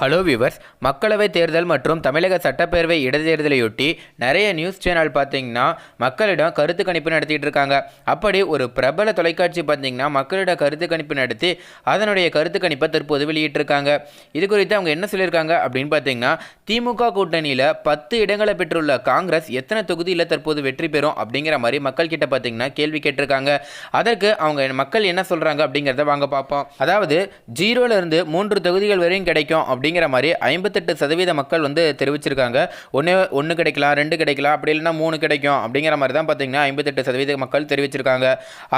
Hello viewers மக்களவைத் தேர்தல் மற்றும் தமிழக சட்டப்பேரவை இடைத்தேர்தலையொட்டி நிறைய நியூஸ் சேனல் பார்த்தீங்கன்னா மக்களிடம் கருத்து கணிப்பு நடத்திட்டு இருக்காங்க. அப்படி ஒரு பிரபல தொலைக்காட்சி பார்த்தீங்கன்னா மக்களிடம் கருத்து கணிப்பு நடத்தி அதனுடைய கருத்து கணிப்பை தற்போது வெளியிட்டிருக்காங்க. இது குறித்து அவங்க என்ன சொல்லியிருக்காங்க அப்படின்னு பார்த்தீங்கன்னா திமுக கூட்டணியில் பத்து இடங்களை பெற்றுள்ள காங்கிரஸ் எத்தனை தொகுதியில் தற்போது வெற்றி பெறும் அப்படிங்கிற மாதிரி மக்கள் கிட்ட பார்த்தீங்கன்னா கேள்வி கேட்டிருக்காங்க. அதற்கு அவங்க மக்கள் என்ன சொல்கிறாங்க அப்படிங்கிறத வாங்க பார்ப்போம். அதாவது ஜீரோலேருந்து மூன்று தொகுதிகள் வரையும் கிடைக்கும் அப்படி அப்படிங்கிற மாதிரி ஐம்பத்தெட்டு சதவீத மக்கள் வந்து தெரிவிச்சிருக்காங்க. ஒன்று ஒன்று கிடைக்கலாம் ரெண்டு கிடைக்கலாம் அப்படி இல்லைன்னா மூணு கிடைக்கும் அப்படிங்கிற மாதிரி தான் பார்த்தீங்கன்னா ஐம்பத்தெட்டு சதவீத மக்கள் தெரிவிச்சிருக்காங்க.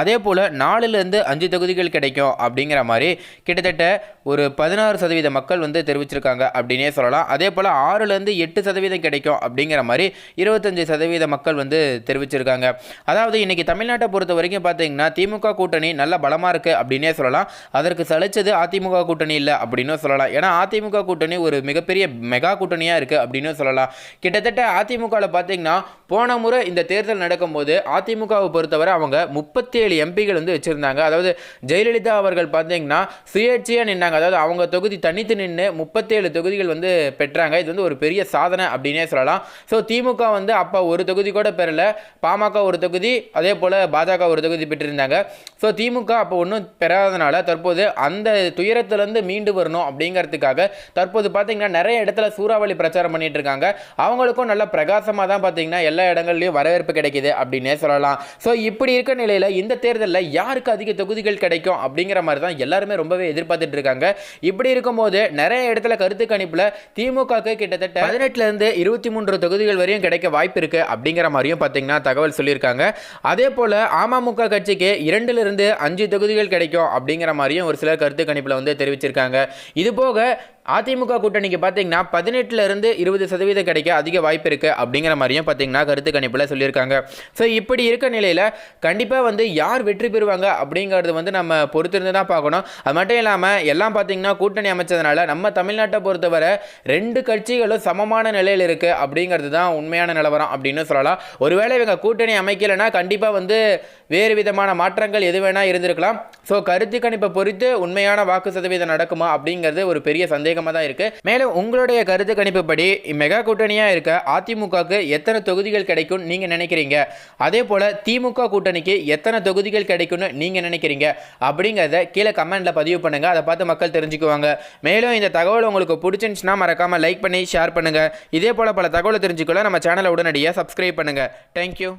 அதே போல் நாலுலேருந்து அஞ்சு தொகுதிகள் கிடைக்கும் அப்படிங்கிற மாதிரி கிட்டத்தட்ட ஒரு பதினாறு சதவீத மக்கள் வந்து தெரிவிச்சிருக்காங்க அப்படின்னே சொல்லலாம். அதே போல் ஆறுலேருந்து எட்டு சதவீதம் கிடைக்கும் அப்படிங்கிற மாதிரி இருபத்தஞ்சு சதவீத மக்கள் வந்து தெரிவிச்சிருக்காங்க. அதாவது இன்னைக்கு தமிழ்நாட்டை பொறுத்த வரைக்கும் பார்த்தீங்கன்னா திமுக கூட்டணி நல்ல பலமாக இருக்குது அப்படின்னே சொல்லலாம். அதற்கு சலிச்சது அதிமுக கூட்டணி இல்லை அப்படின்னு சொல்லலாம். ஏன்னா அதிமுக கூட்டணி ஒரு மிகப்பெரிய மெகா கூட்டணியாக இருக்குது அப்படின்னு சொல்லலாம். கிட்டத்தட்ட அதிமுகவில் பார்த்தீங்கன்னா போன முறை இந்த தேர்தல் நடக்கும்போது அதிமுகவை பொறுத்தவரை அவங்க முப்பத்தேழு எம்பிகள் வந்து வச்சுருந்தாங்க. அதாவது ஜெயலலிதா அவர்கள் பார்த்தீங்கன்னா சுயேட்சையாக நின்றாங்க அதாவது அவங்க தொகுதி தனித்து நின்று முப்பத்தேழு தொகுதிகள் வந்து பெற்றாங்க. இது வந்து ஒரு பெரிய சாதனை அப்படின்னே சொல்லலாம். ஸோ திமுக வந்து அப்போ ஒரு தொகுதி கூட பெறல. பாமக ஒரு தொகுதி அதே போல் பாஜக ஒரு தொகுதி பெற்றிருந்தாங்க. ஸோ திமுக அப்போ ஒன்றும் பெறாதனால தற்போது அந்த துயரத்திலேருந்து மீண்டு வரணும் அப்படிங்கிறதுக்காக தற்போது பார்த்தீங்கன்னா நிறைய இடத்துல சூறாவளி பிரச்சாரம் பண்ணிட்டு இருக்காங்க. அவங்களுக்கும் நல்ல பிரகாசமாக தான் பார்த்தீங்கன்னா எல்லா இடங்கள்லையும் வரவேற்பு கிடைக்குது அப்படின்னே சொல்லலாம். ஸோ இப்படி இருக்க நிலையில் இந்த தேர்தலில் யாருக்கு அதிக தொகுதிகள் கிடைக்கும் அப்படிங்கிற மாதிரி தான் எல்லாருமே ரொம்பவே எதிர்பார்த்துட்டு இருக்காங்க. இப்படி இருக்கும்போது நிறைய இடத்துல கருத்து கணிப்பில் திமுகக்கு கிட்டத்தட்ட பதினெட்டுலேருந்து இருபத்தி மூன்று தொகுதிகள் வரையும் கிடைக்க வாய்ப்பு இருக்குது அப்படிங்கிற மாதிரியும் பார்த்தீங்கன்னா தகவல் சொல்லியிருக்காங்க. அதே போல் அமமுக கட்சிக்கு இரண்டுலேருந்து அஞ்சு தொகுதிகள் கிடைக்கும் அப்படிங்கிற மாதிரியும் ஒரு சிலர் கருத்து கணிப்பில் வந்து தெரிவிச்சிருக்காங்க. இது போக அதிமுக கூட்டணிக்கு பார்த்தீங்கன்னா பதினெட்டுல இருந்து இருபது சதவீதம் கிடைக்க அதிக வாய்ப்பு இருக்குது அப்படிங்கிற மாதிரியும் பார்த்தீங்கன்னா கருத்து கணிப்பில் சொல்லியிருக்காங்க. ஸோ இப்படி இருக்க நிலையில் கண்டிப்பாக வந்து யார் வெற்றி பெறுவாங்க அப்படிங்கிறது வந்து நம்ம பொறுத்திருந்து தான் பார்க்கணும். அது மட்டும் இல்லாமல் எல்லாம் பார்த்தீங்கன்னா கூட்டணி அமைச்சதுனால நம்ம தமிழ்நாட்டை பொறுத்தவரை ரெண்டு கட்சிகளும் சமமான நிலையில் இருக்குது அப்படிங்கிறது தான் உண்மையான நிலவரம் அப்படின்னு சொல்லலாம். ஒருவேளை இவங்க கூட்டணி அமைக்கலைன்னா கண்டிப்பாக வந்து வேறு விதமான மாற்றங்கள் எது வேணால் இருந்திருக்கலாம். ஸோ கருத்து கணிப்பை பொறுத்து உண்மையான வாக்கு சதவீதம் நடக்குமா அப்படிங்கிறது ஒரு பெரிய சந்தேகம் சந்தேகமாக தான் இருக்குது மேலும் உங்களுடைய கருத்து கணிப்புப்படி மெகா கூட்டணியாக இருக்க அதிமுகவுக்கு எத்தனை தொகுதிகள் கிடைக்கும் நீங்கள் நினைக்கிறீங்க? அதே போல் திமுக கூட்டணிக்கு எத்தனை தொகுதிகள் கிடைக்கும்னு நீங்கள் நினைக்கிறீங்க? அப்படிங்கிறத கீழே கமெண்ட்டில் பதிவு பண்ணுங்கள் அதை பார்த்து மக்கள் தெரிஞ்சுக்குவாங்க. மேலும் இந்த தகவல் உங்களுக்கு பிடிச்சிருந்துச்சுன்னா மறக்காமல் லைக் பண்ணி ஷேர் பண்ணுங்கள் இதே போல் பல தகவலை தெரிஞ்சுக்கொள்ள நம்ம சேனலை உடனடியாக சப்ஸ்கிரைப் பண்ணுங்கள் தேங்க்யூ